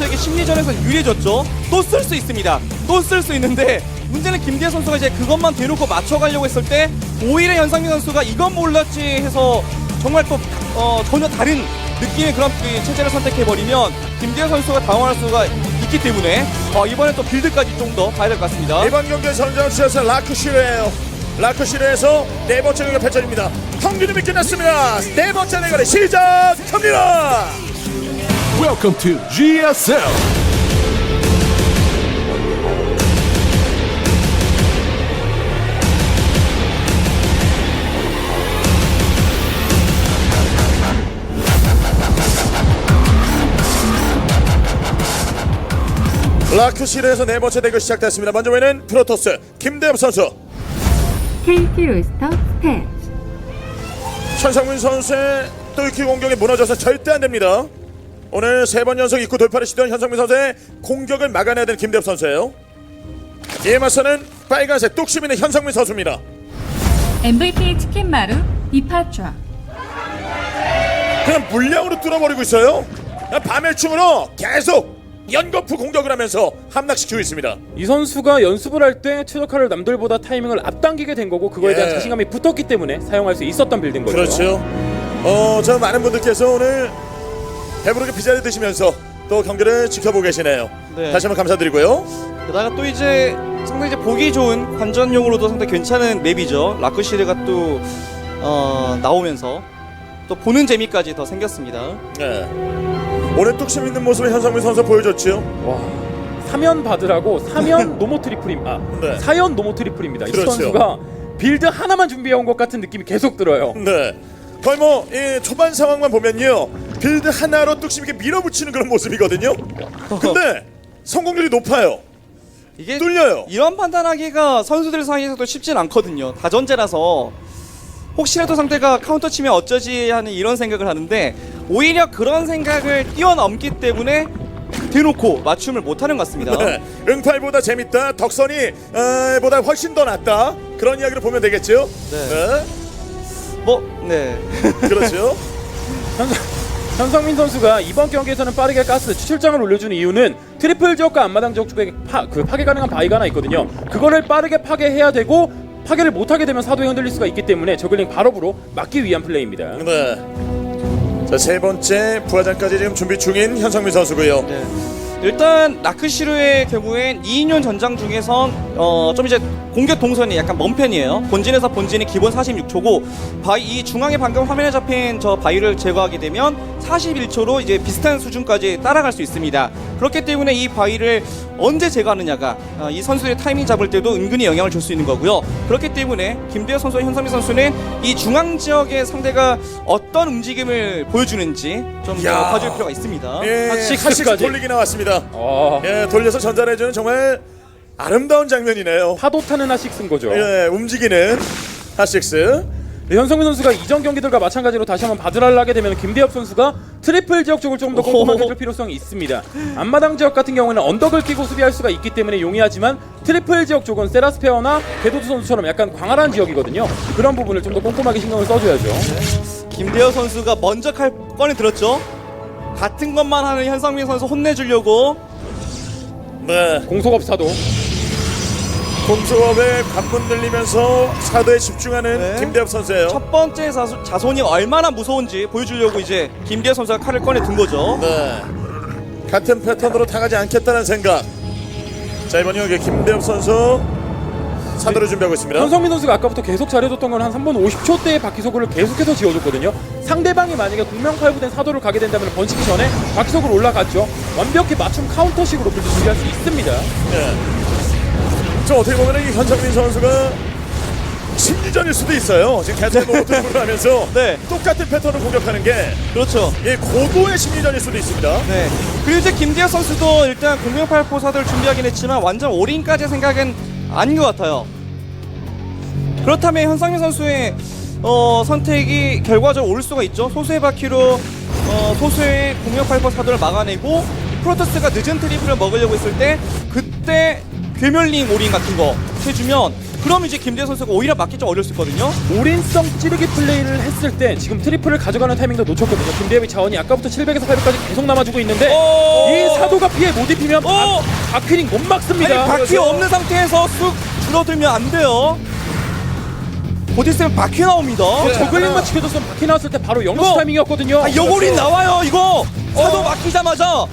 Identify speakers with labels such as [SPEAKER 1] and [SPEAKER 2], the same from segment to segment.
[SPEAKER 1] 선수에게 심리전에서 유리해졌죠. 또 쓸 수 있습니다. 또 쓸 수 있는데 문제는 김대현 선수가 이제 그것만 대놓고 맞춰가려고 했을 때 오히려 현상민 선수가 이건 몰랐지 해서 정말 또 어, 전혀 다른 느낌의 그런 그 체제를 선택해버리면 김대현 선수가 당황할 수가 있기 때문에 어, 이번에 또 빌드까지 좀 더 봐야 될 것 같습니다.
[SPEAKER 2] 이번 경기 선정수에서 라크시르예요. 라크시르에서 네 번째 경기 펼쳐집니다. 경기는 끝났습니다. 네 번째 대결이 시작합니다.
[SPEAKER 3] Welcome to GSL.
[SPEAKER 2] 라크시르에서 네 번째 대결 시작됐습니다. 먼저 보이는 프로토스 김대엽 선수.
[SPEAKER 4] KT 로스터 스탯
[SPEAKER 2] 천상민 선수의 뚫기 공격이 무너져서 절대 안 됩니다. 오늘 세 번 연속 입구 돌파를 시도한 현상민 선수의 공격을 막아내야 되는 김대엽 선수예요. 이에 맞서는 빨간색 뚝심 있는 현상민 선수입니다.
[SPEAKER 4] MVP 치킨 마루 이파트라
[SPEAKER 2] 그냥 물량으로 뚫어버리고 있어요. 그냥 밤일충으로 계속 연거푸 공격을 하면서 함락시키고 있습니다.
[SPEAKER 5] 이 선수가 연습을 할 때 최적화를 남들보다 타이밍을 앞당기게 된 거고 그거에 대한
[SPEAKER 2] 예.
[SPEAKER 5] 자신감이 붙었기 때문에 사용할 수 있었던 빌드인 거죠.
[SPEAKER 2] 그렇죠. 어, 저 많은 분들께서 오늘 배부르게 피자를 드시면서 또 경기를 지켜보고 계시네요.
[SPEAKER 1] 네.
[SPEAKER 2] 다시 한번 감사드리고요.
[SPEAKER 1] 게다가 또 이제 상당히 이제 보기 좋은 관전용으로도 상당히 괜찮은 맵이죠. 라크시르가 또 어, 나오면서 또 보는 재미까지 더 생겼습니다.
[SPEAKER 2] 네. 오늘 뚝심 있는 모습을 현상민 선수 보여줬죠.
[SPEAKER 5] 와. 사면 받으라고 사면 노모 트리플임 아
[SPEAKER 2] 네.
[SPEAKER 5] 사연 노모 트리플입니다. 이
[SPEAKER 2] 그렇죠.
[SPEAKER 5] 선수가 빌드 하나만 준비해 온 것 같은 느낌이 계속 들어요.
[SPEAKER 2] 네. 거의 뭐 이 초반 상황만 보면요. 빌드 하나로 뚝심 있게 밀어붙이는 그런 모습이거든요. 근데 성공률이 높아요.
[SPEAKER 1] 이게
[SPEAKER 2] 뚫려요.
[SPEAKER 1] 이런 판단하기가 선수들 사이에서도 쉽진 않거든요. 다전제라서 혹시라도 상대가 카운터 치면 어쩌지 하는 이런 생각을 하는데 오히려 그런 생각을 뛰어넘기 때문에 대놓고 맞춤을 못하는 것 같습니다.
[SPEAKER 2] 네. 응팔보다 재밌다. 덕선이 어, 보다 훨씬 더 낫다. 그런 이야기를 보면 되겠죠.
[SPEAKER 1] 네. 뭐, 네.
[SPEAKER 2] 그렇죠.
[SPEAKER 5] 현상민 선수가 이번 경기에서는 빠르게 가스 추출장을 올려주는 이유는 트리플 지역과 앞마당 지역 쪽에 파, 그 파괴 가능한 바위가 하나 있거든요. 그거를 빠르게 파괴해야 되고 파괴를 못하게 되면 사도에 흔들릴 수가 있기 때문에 저글링 발업으로 막기 위한 플레이입니다.
[SPEAKER 2] 네. 자, 세 번째 부하장까지 지금 준비 중인 현상민 선수고요.
[SPEAKER 1] 네. 일단 라크시르의 경우엔 2인용 전장 중에선 어, 좀 이제 공격 동선이 약간 먼 편이에요. 본진에서 본진이 기본 46초고 바위 이 중앙에 방금 화면에 잡힌 저 바위를 제거하게 되면 41초로 이제 비슷한 수준까지 따라갈 수 있습니다. 그렇기 때문에 이 바위를 언제 제거하느냐가 어, 이 선수의 타이밍 잡을 때도 은근히 영향을 줄 수 있는 거고요. 그렇기 때문에 김대호 선수와 현상민 선수는 이 중앙 지역의 상대가 어떤 움직임을 보여주는지 좀더
[SPEAKER 2] 야.
[SPEAKER 1] 봐줄 필요가 있습니다.
[SPEAKER 2] 예.
[SPEAKER 5] 핫식스
[SPEAKER 2] 돌리기 나왔습니다.
[SPEAKER 5] 어,
[SPEAKER 2] 예, 돌려서 전달해주는 정말 아름다운 장면이네요.
[SPEAKER 5] 파도 타는 하식 쓴 거죠.
[SPEAKER 2] 예, 움직이는 핫식스.
[SPEAKER 5] 네, 현성민 선수가 이전 경기들과 마찬가지로 다시 한번 바드라를 하게 되면 김대엽 선수가 트리플 지역 쪽을 좀더 꼼꼼하게 해줄 필요성이 있습니다. 앞마당 지역 같은 경우는 언덕을 끼고 수비할 수가 있기 때문에 용이하지만 트리플 지역 쪽은 세라스페어나 궤도두 선수처럼 약간 광활한 지역이거든요. 그런 부분을 좀 더 꼼꼼하게 신경을 써줘야죠.
[SPEAKER 1] 김대호 선수가 먼저 칼 꺼내 들었죠. 같은 것만 하는 현상민 선수 혼내주려고
[SPEAKER 2] 네,
[SPEAKER 5] 공속 업사도
[SPEAKER 2] 공수업에 관문 들리면서 사도에 집중하는
[SPEAKER 1] 네.
[SPEAKER 2] 김대엽 선수예요.
[SPEAKER 1] 첫 번째 자소, 자손이 얼마나 무서운지 보여주려고 이제 김대호 선수가 칼을 꺼내 든 거죠.
[SPEAKER 2] 네, 같은 패턴으로 타가지 않겠다는 생각. 자 이번 경기 김대엽 선수 사도를 준비하고 있습니다.
[SPEAKER 5] 현성민 선수가 아까부터 계속 잘해줬던 건 한 3분 50초 대의 바퀴속을 계속해서 지어줬거든요. 상대방이 만약에 공명팔부된 사도를 가게 된다면 번식기 전에 바퀴속으로 올라갔죠. 완벽히 맞춤 카운터식으로 빌드 준비할 수 있습니다.
[SPEAKER 2] 네. 저 어떻게 보면 이 현상민 선수가 심리전일 수도 있어요. 지금 계속 노트북을 하면서
[SPEAKER 1] 네.
[SPEAKER 2] 똑같은 패턴을 공격하는 게
[SPEAKER 1] 그렇죠.
[SPEAKER 2] 예, 고도의 심리전일 수도 있습니다.
[SPEAKER 1] 네. 그리고 이제 김대호 선수도 일단 공명팔 포사들을 준비하긴 했지만 완전 올인까지 생각은 아닌 것 같아요. 그렇다면 현상민 선수의 어, 선택이 결과적으로 올 수가 있죠. 소수의 바퀴로 어, 소수의 공명팔 포사들을 막아내고 프로토스가 늦은 트리플을 먹으려고 했을 때 그때 괴멸링 올인 같은 거 해주면 그럼 이제 김대현 선수가 오히려 맞기 좀 어려웠거든요.
[SPEAKER 5] 올인성 찌르기 플레이를 했을 때 지금 트리플을 가져가는 타이밍도 놓쳤거든요. 김대엽이 자원이 아까부터 700에서 800까지 계속 남아주고 있는데
[SPEAKER 1] 오!
[SPEAKER 5] 이 사도가 피해 못 입히면
[SPEAKER 1] 오!
[SPEAKER 5] 박- 박휘닝 못
[SPEAKER 1] 아니
[SPEAKER 5] 막습니다.
[SPEAKER 1] 바퀴 없는 상태에서 쑥 줄어들면 안 돼요. 곧 있으면 바퀴 나옵니다.
[SPEAKER 2] 네.
[SPEAKER 5] 저글링만 지켜줬으면 바퀴 나왔을 때 바로
[SPEAKER 1] 이거-
[SPEAKER 5] 타이밍이었거든요.
[SPEAKER 1] 아, 요골이 나와요 이거 사도
[SPEAKER 2] 어.
[SPEAKER 1] 막히자마자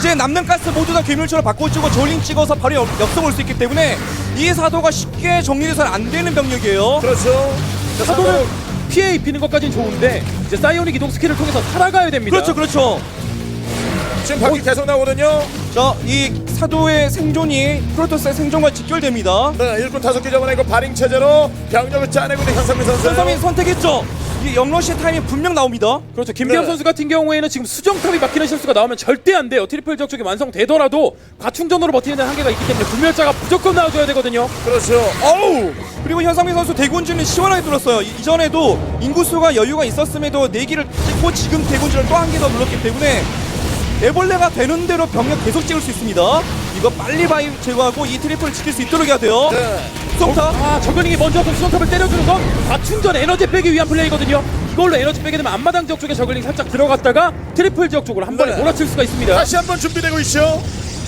[SPEAKER 1] 이제 남는 가스 모두 다 괴물처럼 바꿔주고 졸린 찍어서 바로 역, 역성 올 수 있기 때문에 이 사도가 쉽게 정리돼서는 안 되는 병력이에요
[SPEAKER 2] 그렇죠. 자,
[SPEAKER 5] 사도는 피해 입히는 것까지는 좋은데 이제 사이오닉 이동 스킬을 통해서 살아가야 됩니다.
[SPEAKER 1] 그렇죠 그렇죠
[SPEAKER 2] 지금 바퀴 계속 나오거든요.
[SPEAKER 1] 자 이 사도의 생존이 프로토스의 생존과 직결됩니다
[SPEAKER 2] 네, 일꾼 다섯 개 잡아내고 발행 체제로 병력을 짜내고 있는 현상민 선수.
[SPEAKER 1] 손성민 선택했죠 이 영러시의 타이밍 분명 나옵니다
[SPEAKER 5] 그렇죠. 김대엽
[SPEAKER 2] 네.
[SPEAKER 5] 선수 같은 경우에는 지금 수정탑이 막히는 실수가 나오면 절대 안 돼요. 트리플 적쪽이 완성되더라도 과충전으로 버티는 데 한계가 있기 때문에 불멸자가 무조건 나와줘야 되거든요.
[SPEAKER 2] 그렇죠. 어우.
[SPEAKER 1] 그리고 현상민 선수 대군주는 시원하게 뚫었어요 이- 이전에도 인구수가 여유가 있었음에도 내기를 찍고 지금 대군주를 또 한 개 더 눌렀기 때문에 애벌레가 되는 대로 병력 계속 찍을 수 있습니다 이거 빨리 바이 제거하고 이 트리플을 지킬 수 있도록 해야 돼요
[SPEAKER 2] 네.
[SPEAKER 1] 수성타
[SPEAKER 5] 아 저글링이 먼저 그 수정탑을 때려주는 건 과충전 에너지 빼기 위한 플레이거든요. 이걸로 에너지 빼게 되면 앞마당 지역 쪽에 저글링 살짝 들어갔다가 트리플 지역 쪽으로 한 번에
[SPEAKER 2] 네.
[SPEAKER 5] 몰아칠 수가 있습니다.
[SPEAKER 2] 다시 한번 준비되고 있죠.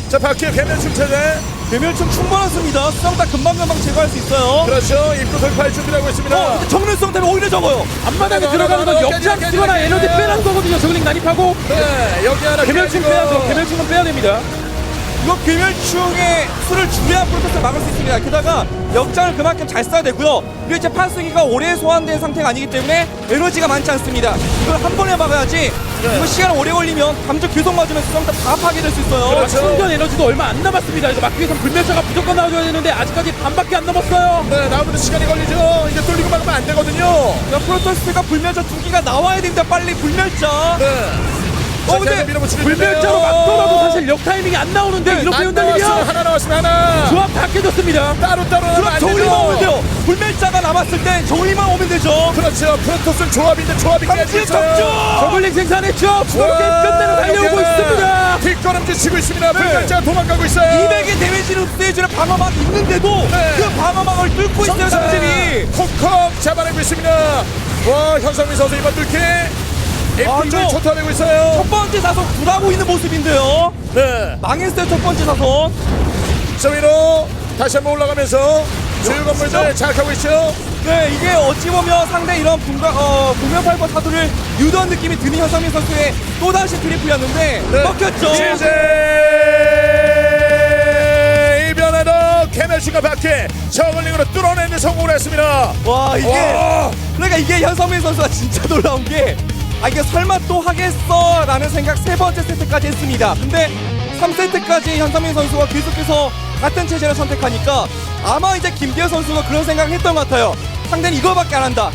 [SPEAKER 2] 자, 바퀴의 개면충 체제.
[SPEAKER 1] 괴멸충 충분하습니다 수성타 금방금방 제거할 수 있어요
[SPEAKER 2] 그렇죠. 입구 돌파할 준비를 하고 있습니다.
[SPEAKER 1] 어 근데 정면 수성타는 오히려 적어요
[SPEAKER 5] 앞마당에
[SPEAKER 2] 하나,
[SPEAKER 5] 들어가는 건
[SPEAKER 2] 하나,
[SPEAKER 5] 역장
[SPEAKER 2] 하나,
[SPEAKER 5] 쓰거나 에너지 빼라는 거거든요. 저글링 난입하고
[SPEAKER 2] 네, 여기 하나 깨지고.
[SPEAKER 5] 빼야죠. 개멸충은 빼야 됩니다.
[SPEAKER 1] 이거 괴멸충의 수를 줄여야 프로토스를 막을 수 있습니다. 게다가 역장을 그만큼 잘 써야 되고요. 그리고 이제 파수기가 오래 소환된 상태가 아니기 때문에 에너지가 많지 않습니다. 이걸 한 번에 막아야지 이거 시간 오래 걸리면 감정 계속 맞으면 수정타 다 파괴될 수 있어요.
[SPEAKER 2] 그렇죠.
[SPEAKER 5] 충전 에너지도 얼마 안 남았습니다. 이거 막기 위해서 불멸자가 무조건 나와줘야 되는데 아직까지 반밖에 안 남았어요.
[SPEAKER 2] 네, 나오는데 시간이 걸리죠. 이제 뚫리고 막으면 안 되거든요.
[SPEAKER 1] 자, 프로토스가 불멸자 두 개가 나와야 됩니다. 빨리 불멸자.
[SPEAKER 2] 네.
[SPEAKER 1] 어, 근데
[SPEAKER 5] 불멸자로 막더라도 사실 역 타이밍이 안 나오는데 이렇게 흔들리면
[SPEAKER 2] 하나 나왔으면 하나.
[SPEAKER 5] 조합 다 깨졌습니다.
[SPEAKER 2] 따로 따로
[SPEAKER 1] 그럼
[SPEAKER 2] 안
[SPEAKER 1] 저울리만 오면. 돼요. 불멸자가 남았을 땐 저울리만 오면 되죠.
[SPEAKER 2] 그렇죠. 프로토스는 조합인데 조합이.
[SPEAKER 1] 접죠.
[SPEAKER 5] 저글링 생산했죠. 추가로 게임 끝내러 달려오고 있습니다.
[SPEAKER 2] 뒷걸음질 치고 있습니다. 불멸자가 도망가고 있어요.
[SPEAKER 1] 200의 데미지를 흡수해주는 방어막 있는데도
[SPEAKER 2] 네.
[SPEAKER 1] 그 방어막을 뚫고 있어요, 상진이.
[SPEAKER 2] 콕콕 잡아내고 있습니다. 와 현성민 선수 이번 뚫기
[SPEAKER 1] 아,
[SPEAKER 2] F조에
[SPEAKER 1] 이거-
[SPEAKER 2] 초토화되고 있어요.
[SPEAKER 1] 첫 번째 사선 굴하고 있는 모습인데요.
[SPEAKER 2] 네.
[SPEAKER 1] 망했어요, 첫 번째 사선.
[SPEAKER 2] 저 위로 다시 한번 올라가면서 주요 건물들 장악하고 있죠.
[SPEAKER 1] 네, 이게 어찌 보면 상대 이런 분가, 어, 공명팔과 사도를 유도한 느낌이 드는 현상민 선수의 또 다시 트리플이었는데
[SPEAKER 2] 네.
[SPEAKER 1] 먹혔죠.
[SPEAKER 2] 시제 이변에도 캐멜신과 밖에 저글링으로 뚫어내는 성공을 했습니다.
[SPEAKER 1] 와, 이게.
[SPEAKER 2] 와.
[SPEAKER 1] 그러니까 이게 현상민 선수가 진짜 놀라운 게, 아, 이게 설마 또 하겠어? 라는 생각 세 번째 세트까지 했습니다. 근데 3세트까지 현상민 선수가 계속해서 같은 체제를 선택하니까 아마 이제 김기현 선수가 그런 생각을 했던 것 같아요. 상대는 이거밖에 안 한다.